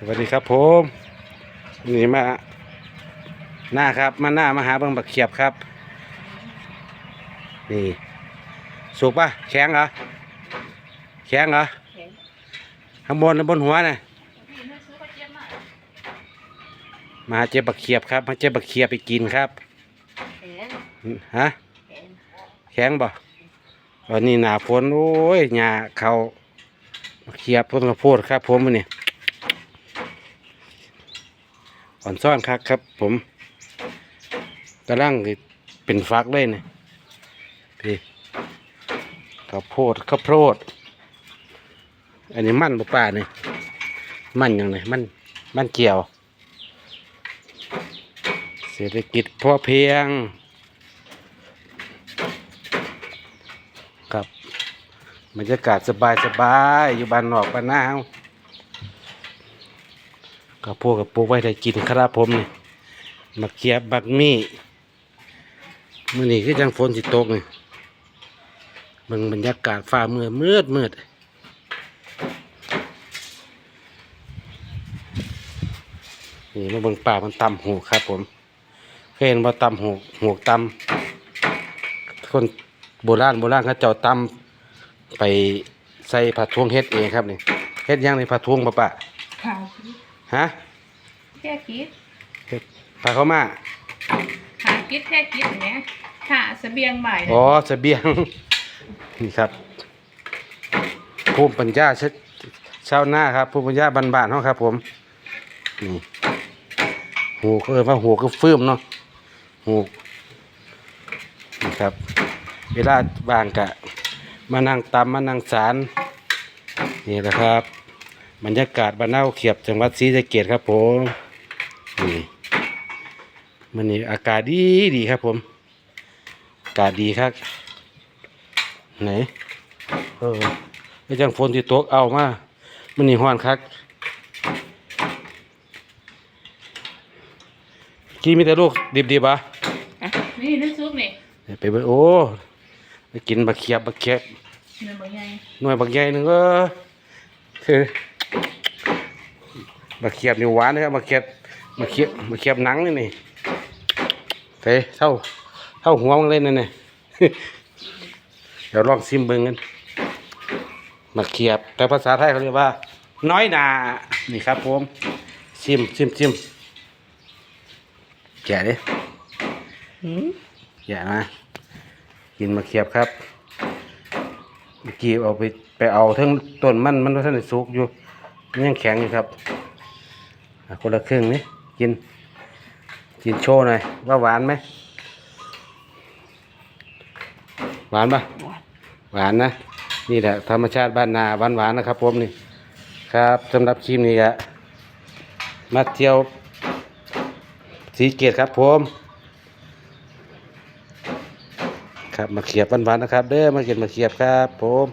สวัสดีครับผมนี่มาหน้าครับ มาหน้ามาหาเบิ่งบักเขียบครับ นี่สุกปะแข็งเหรอแข็งเหรอข้างบนบนหัวน่ะมาเจ็บบักเขียบครับ มาเจ็บบักเขียบไปกินครับฮะแข็งบ่วันนี้หนาฝนโอ้ยหญ้าเขาบักเขียบต้นกระโพดครับผมมื้อนี่ อนซ่อนครับครับผมกำลังเป็นฟักเลยนี่ยพี่ข้าวโพดข้าวโพด อันนี้มันป่าเนี่ยมันยังไงมันมันเกี่ยว เศรษฐกิจพอเพียง ครับบรรยากาศสบายสบายอยู่บ้านนอกบ้านนาเฮา กับพวกกับปลูกไว้ได้กินครับผมนี่มักเกียบบักมี่มื้อนี้คือจังฝนสิตกนี่เบิ่งบรรยากาศฟ้ามืดมืดมืดนี่มาเบิ่งป่ามันตำหูครับผมเคยเห็นว่าตำหูหูตำคนโบราณโบราณเขาเจ้าตำไปใส่ผัดทวงเฮ็ดเองครับนี่เฮ็ดหยังในผัดทวงปะปะขาคิด ฮะแค่คิดเฮ็ดผัดข้าวมาขาคิดแค่คิดอย่างเงี้ยขาเสบียงบ่ายอ๋อเสบียง นี่ครับภูมิปัญญาชาชาวนาครับภูมิปัญญาบ้านๆเฮาครับ ผมนี่หูก็เอิ้นว่าหูก็ฟื้มเนาะหูนี่ครับ เวลาบางกะ มานั่งตำมานั่งสารนี่แหละครับ บรรยากาศบ้านเน่าเขียบจังหวัดศรีสะเกษครับผมนี่มันนี่อากาศดีดีครับผม อากาศดีครับ ไหน เออไม่จังฝนที่ตกเอามามันนี่ห้อนคักกี้มีแต่ลูกดิบๆอะนี่น้ำซุปนี่ไปเบิ่งโอ้ไปกินบักเขียบบักเขียบเนื้อบ่ใหญ่หน่วยบักใหญ่หนึ่งเออคือ บักเขียบนี่หวานนะครับบักเขียบบักเขียบบักเขียบหนังนี่นี่เฮ้เท่าเท่าหัวมันเล่นนั่นนี่เดี๋ยวลองซิมเบิ่งกันบักเขียบ แต่ภาษาไทยเขาเรียกว่า น้อยหนานี่ครับผมซิมซิมซิมแกะดิหืมแกะมากินบักเขียบครับเมื่อกี้เอาไปไปเอาทั้งต้นมันมันท่านสุกอยู่ ยังแข็งอยู่ครับ คนละครึ่งนี่กิน กินโชว์หน่อยว่าหวานไหม หวานปะหวานนะ นี่แหละธรรมชาติบ้านนาหวานหวานนะครับผมนี่ ครับสำหรับคลิปนี้อะมาเที่ยวสีเกตครับผมครับมาเขียบหวานๆนะครับ เด้อมาเก็บมาเขียบครับผม